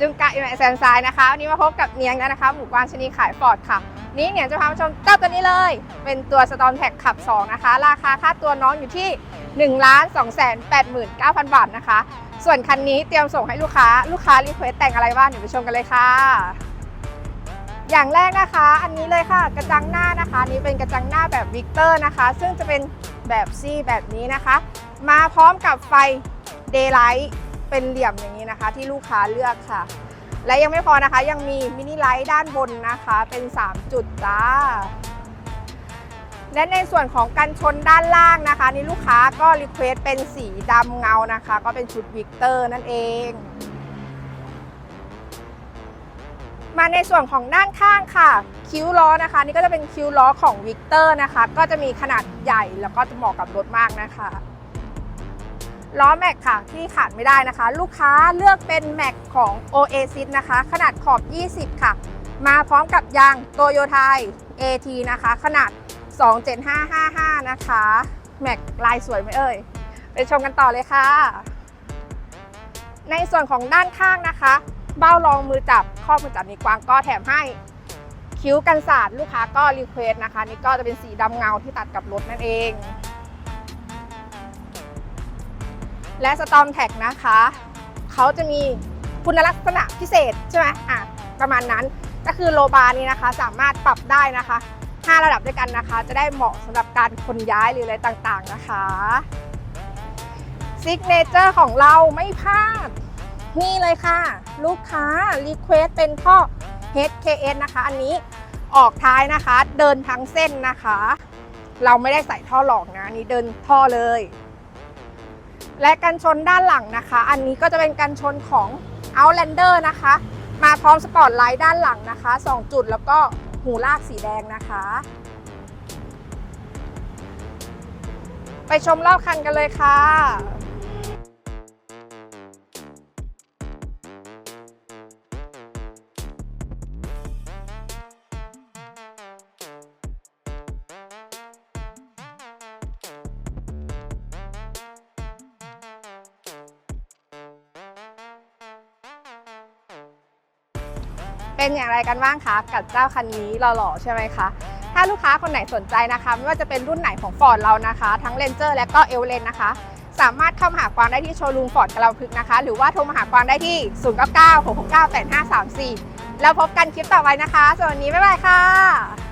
จุงกะอยู่ในแซนไซนะคะวันนี้มาพบกับเนียงแล้วนะคะ หมู่กวางชนีขายฟอร์ดค่ะ นี้เนี่ยจะพามาชมเจ้าตัวนี้เลย เป็นตัวสตอมแท็กขับ 2 นะคะ ราคาค่าตัวน้องอยู่ที่ 1 2 8 9 0 0 0 บาทนะคะ ส่วนคันนี้เตรียมส่งให้ลูกค้า ลูกค้ารีเควสแต่งอะไรบ้างเดี๋ยวไปชมกันเลยค่ะ อย่างแรกนะคะ อันนี้เลยค่ะ กระจังหน้านะคะนนี้เป็นกระจังหน้าแบบวิกเตอร์นะคะ ซึ่งจะเป็นแบบซี่แบบนี้นะคะ มาพร้อมกับไฟเดย์ไลท์ เป็นเหลี่ยมอย่างนี้นะคะ ที่ลูกค้าเลือกค่ะ และยังไม่พอนะคะยังมีมินิไลท์ด้านบนนะคะ เป็น 3 จุดจ้า และในส่วนของกันชนด้านล่างนะคะนี่ลูกค้าก็รีเควสเป็นสีดำเงานะคะ ก็เป็นชุดวิกเตอร์นั่นเองมาในส่วนของด้านข้างค่ะ คิ้วล้อนะคะ นี่ก็จะเป็นคิ้วล้อของวิกเตอร์นะคะ ก็จะมีขนาดใหญ่แล้วก็จะเหมาะกับรถมากนะคะ ล้อแม็กค่ะที่ขาดไม่ได้นะคะ ลูกค้าเลือกเป็นแม็กของ Oasis นะคะ ขนาดขอบ 20 ค่ะ มาพร้อมกับยางโตโยไทย AT นะคะ ขนาด 27555 นะคะ แม็กลายสวยไหมเอ่ย ไปชมกันต่อเลยค่ะ ในส่วนของด้านข้างนะคะ เบ้ารองมือจับข้อมือจับมีกวางก็แถมให้คิ้วกันสาดลูกค้าก็รีเควสนะคะ นี่ก็จะเป็นสีดำเงาที่ตัดกับรถนั่นเอง และสตอมแท็กนะคะ เขาจะมีคุณลักษณะพิเศษใช่ไหมอะประมาณนั้นก็คือโลบาร์นี้นะคะสามารถปรับได้นะคะ 5 ระดับด้วยกันนะคะ จะได้เหมาะสำหรับการขนย้ายหรืออะไรต่างๆนะคะซิกเนเจอร์ของเราไม่พลาด นี่เลยค่ะ ลูกค้ารีเควสเป็นท่อ HKS นะคะ อันนี้ออกท้ายนะคะ เดินทั้งเส้นนะคะ เราไม่ได้ใส่ท่อหลอกนะนนี้เดินท่อเลย และกันชนด้านหลังนะคะ อันนี้ก็จะเป็นกันชนของ Outlander นะคะ มาพร้อมสปอตไลท์ด้านหลังนะคะ 2 จุดแล้วก็หูลากสีแดงนะคะ ไปชมรอบคันกันเลยค่ะ เป็นอย่างไรกันบ้างคะกับเจ้าคันนี้หล่อๆใช่ไหมคะถ้าลูกค้าคนไหนสนใจนะคะ ไม่ว่าจะเป็นรุ่นไหนของฟอร์ดเรานะคะ ทั้ง Ranger และก็ e v e r e n นะคะ สามารถเข้ามาหากวางได้ที่โชว์รูมฟอร์ดกระลาพึกนะคะ หรือว่าโทรมาหากวางได้ที่ 0 9 9 6 6 9 8 5 3 4 แล้วพบกันคลิปต่อไปนะคะส่วันนี้บ๊ายบายค่ะ